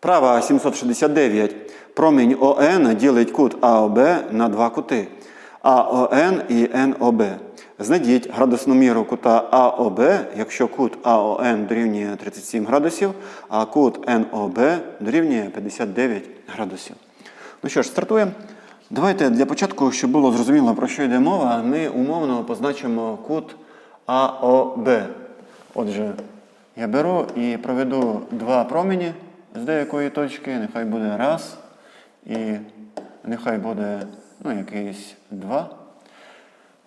Вправа 769. Промінь ОН ділить кут АОБ на два кути АОН і НОБ. Знайдіть градусну міру кута АОБ, якщо кут АОН дорівнює 37 градусів, а кут НОБ дорівнює 59 градусів. Ну що ж, стартуємо. Давайте для початку, щоб було зрозуміло, про що йде мова, ми умовно позначимо кут АОБ. Отже, я беру і проведу два промені з деякої точки, нехай буде раз, і нехай буде ну, якийсь два.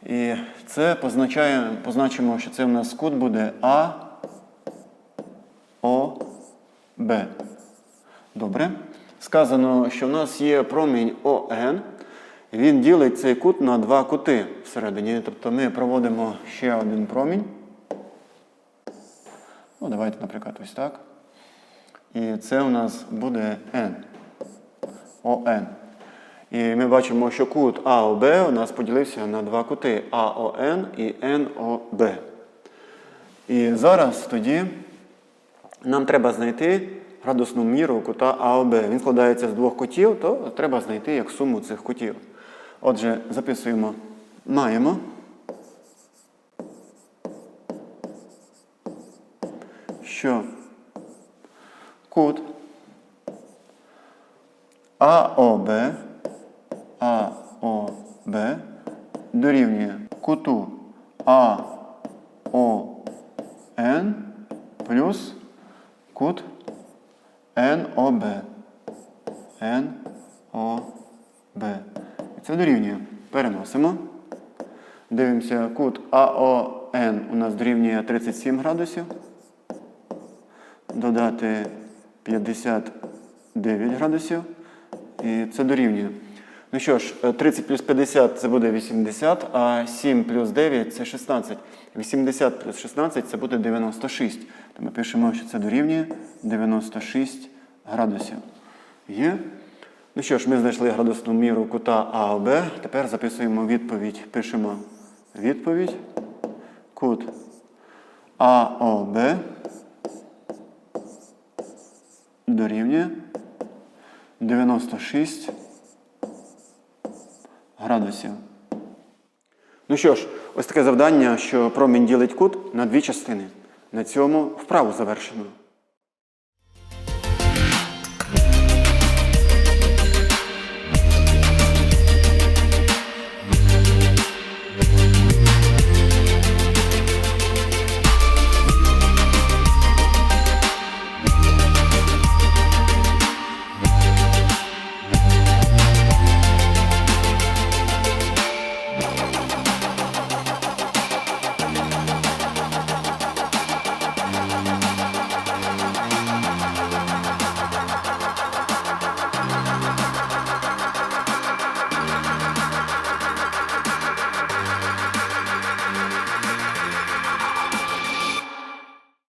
І це позначає, позначимо, що це у нас кут буде А, О, Б. Добре. Сказано, що в нас є промінь ОН. Він ділить цей кут на два кути всередині. Тобто ми проводимо ще один промінь. Ну, давайте, наприклад, ось так. І це у нас буде N. ОН. І ми бачимо, що кут АОБ у нас поділився на два кути АОН і НОБ. І зараз тоді нам треба знайти градусну міру кута АОБ. Він складається з двох кутів, то треба знайти як суму цих кутів. Отже, записуємо. Маємо. Що кут АОБ АОБ дорівнює куту АОН плюс кут НОБ. НОБ. І це дорівнює. Переносимо. Дивимося, кут АОН у нас дорівнює 37 градусів. Додати 59 градусів. І це дорівнює. Ну що ж, 30 плюс 50 це буде 80, а 7 плюс 9 це 16. 80 плюс 16 це буде 96. То ми пишемо, що це дорівнює 96 градусів. Є? Ну що ж, ми знайшли градусну міру кута АОБ. Тепер записуємо відповідь. Пишемо відповідь. Кут АОБ дорівнює 96 градусів. Ну що ж, ось таке завдання, що промінь ділить кут на дві частини. На цьому вправу завершено.